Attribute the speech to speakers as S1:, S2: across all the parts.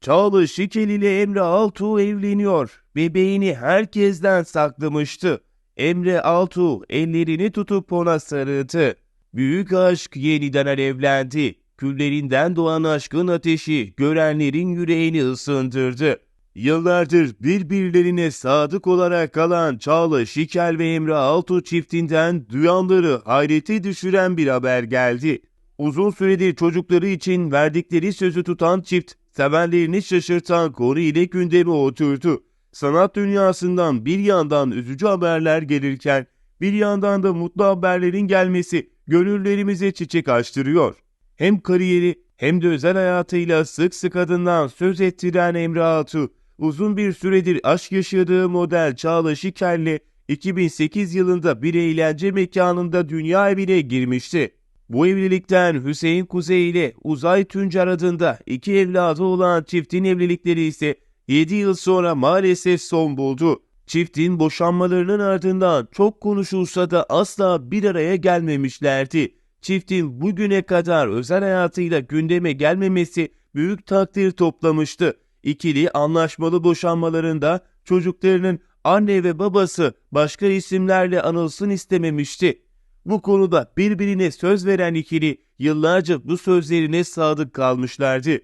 S1: Çağla Şikel ile Emre Altuğ evleniyor. Bebeğini herkesten saklamıştı. Emre Altuğ ellerini tutup ona sarıldı. Büyük aşk yeniden alevlendi. Küllerinden doğan aşkın ateşi görenlerin yüreğini ısındırdı. Yıllardır birbirlerine sadık olarak kalan Çağla Şikel ve Emre Altuğ çiftinden duyanları hayrete düşüren bir haber geldi. Uzun süredir çocukları için verdikleri sözü tutan çift, sevenlerini şaşırtan konu ile gündeme oturdu. Sanat dünyasından bir yandan üzücü haberler gelirken, bir yandan da mutlu haberlerin gelmesi gönüllerimize çiçek açtırıyor. Hem kariyeri hem de özel hayatıyla sık sık adından söz ettiren Emre Altuğ, uzun bir süredir aşk yaşadığı model Çağla Şiker'le 2008 yılında bir eğlence mekanında dünya evine girmişti. Bu evlilikten Hüseyin Kuzey ile Uzay Tuncer adında iki evladı olan çiftin evlilikleri ise 7 yıl sonra maalesef son buldu. Çiftin boşanmalarının ardından çok konuşulsa da asla bir araya gelmemişlerdi. Çiftin bugüne kadar özel hayatıyla gündeme gelmemesi büyük takdir toplamıştı. İkili anlaşmalı boşanmalarında çocuklarının anne ve babası başka isimlerle anılsın istememişti. Bu konuda birbirine söz veren ikili yıllarca bu sözlerine sadık kalmışlardı.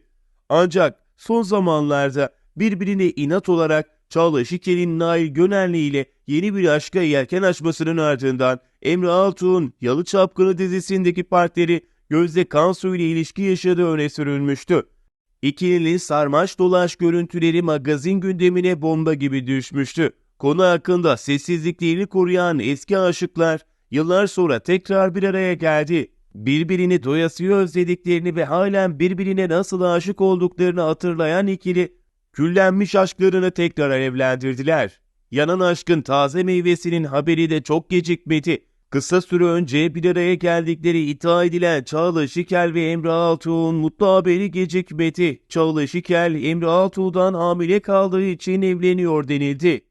S1: Ancak son zamanlarda birbirine inat olarak Çağla Şikel'in Nail Gönerli ile yeni bir aşka yelken açmasının ardından Emre Altuğ'un Yalı Çapkını dizisindeki partneri Gözde Kansu ile ilişki yaşadığı öne sürülmüştü. İkilinin sarmaş dolaş görüntüleri magazin gündemine bomba gibi düşmüştü. Konu hakkında sessizliklerini koruyan eski aşıklar yıllar sonra tekrar bir araya geldi. Birbirini doyasıya özlediklerini ve halen birbirine nasıl aşık olduklarını hatırlayan ikili küllenmiş aşklarını tekrar alevlendirdiler. Yanan aşkın taze meyvesinin haberi de çok gecikmedi. Kısa süre önce bir araya geldikleri iddia edilen Çağla Şikel ve Emre Altuğ'un mutlu haberi gecikmedi. Çağla Şikel, Emre Altuğ'dan hamile kaldığı için evleniyor denildi.